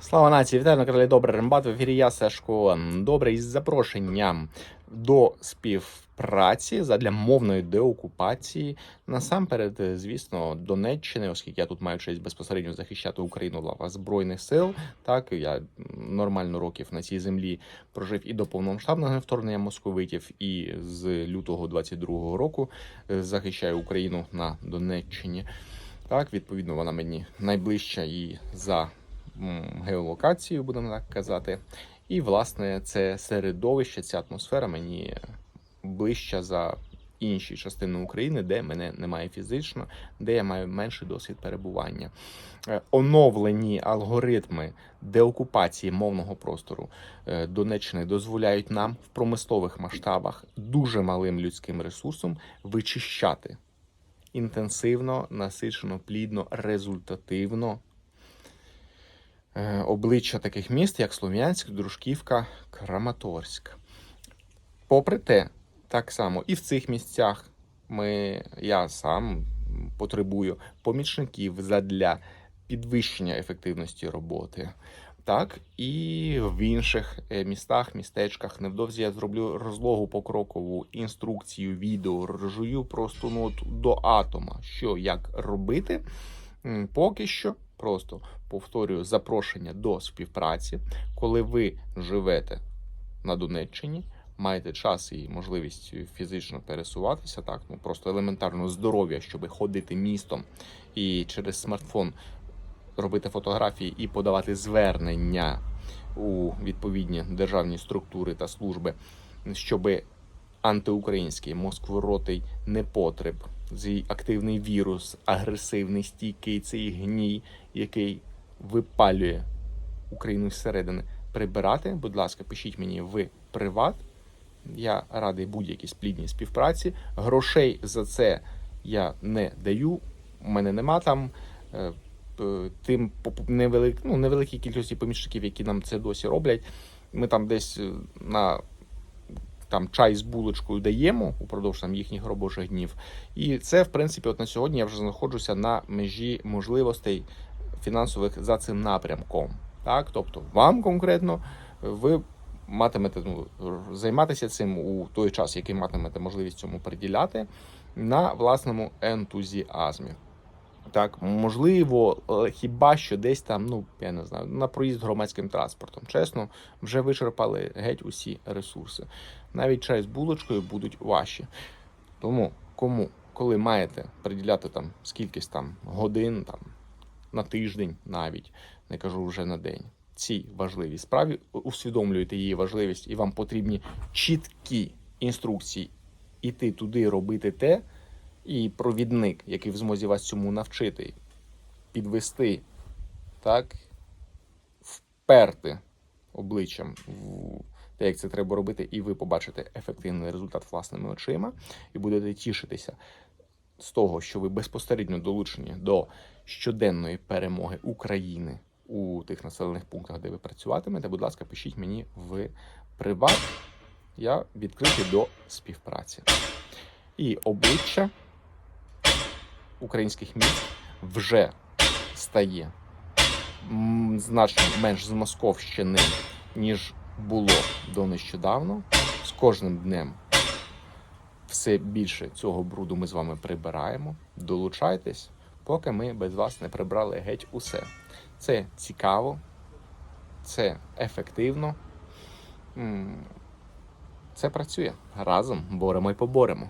Слава нації, вітаю на каналі Добре Рембат. В ефірі я Сашко. Добре із запрошенням до співпраці задля мовної деокупації. Насамперед, звісно, Донеччини, оскільки я тут маю честь безпосередньо захищати Україну в лавах збройних сил. Так я нормально років на цій землі прожив і до повномасштабного вторгнення московитів, і з лютого 22-го року е, захищаю Україну на Донеччині. Так, відповідно, вона мені найближча і за геолокацією, будемо так казати. І, власне, це середовище, ця атмосфера мені ближча за інші частини України, де мене немає фізично, де я маю менший досвід перебування. Е, Оновлені алгоритми деокупації мовного простору е, Донеччини дозволяють нам в промислових масштабах дуже малим людським ресурсом вичищати інтенсивно, насичено, плідно, результативно обличчя таких міст, як Слов'янськ, Дружківка, Краматорськ. Попри те, так само і в цих місцях ми, я сам потребую помічників задля підвищення ефективності роботи. Так, і в інших е, містах, містечках невдовзі я зроблю розлогу покрокову інструкцію, відео, розжую просто ну, до атома, що як робити. Поки що просто повторюю запрошення до співпраці, коли ви живете на Донеччині, маєте час і можливість фізично пересуватися, так ну просто елементарно здоров'я, щоб ходити містом і через смартфон робити фотографії і подавати звернення у відповідні державні структури та служби, щоб антиукраїнський москворотий непотреб, цей активний вірус, агресивний, стійкий цей гній, який випалює Україну зсередини, прибирати. Будь ласка, пишіть мені в приват. Я радий будь-якій сплідній співпраці. Грошей за це я не даю. У мене нема там. е, Тим невелик, ну, невеликій кількості помічників, які нам це досі роблять. Ми там десь е, на там чай з булочкою даємо упродовж там їхніх робочих днів. І це, в принципі, от на сьогодні я вже знаходжуся на межі можливостей фінансових за цим напрямком. Так, тобто, вам конкретно ви матимете ну, займатися цим у той час, який матимете можливість цьому приділяти на власному ентузіазмі. Так, можливо, е, хіба що десь там, ну я не знаю, на проїзд громадським транспортом. Чесно, вже вичерпали геть усі ресурси. Навіть чай з булочкою будуть ваші. Тому кому, коли маєте приділяти там скількись там годин там на тиждень, навіть не кажу вже на день. Цій важливій справі усвідомлюєте її важливість, і вам потрібні чіткі інструкції іти туди, робити те, і провідник, який в змозі вас цьому навчити, підвести, так, вперти обличчям в те, як це треба робити, і ви побачите ефективний результат власними очима, і будете тішитися з того, що ви безпосередньо долучені до щоденної перемоги України у тих населених пунктах, де ви працюватимете. Будь ласка, пишіть мені в приват. Я відкритий до співпраці. І обличчя українських міст вже стає значно менш змосковщеним, ніж було до нещодавно. З кожним днем все більше цього бруду ми з вами прибираємо. Долучайтесь, поки ми без вас не прибрали геть усе. Це цікаво, це ефективно. Це працює. Разом боремо і поборемо.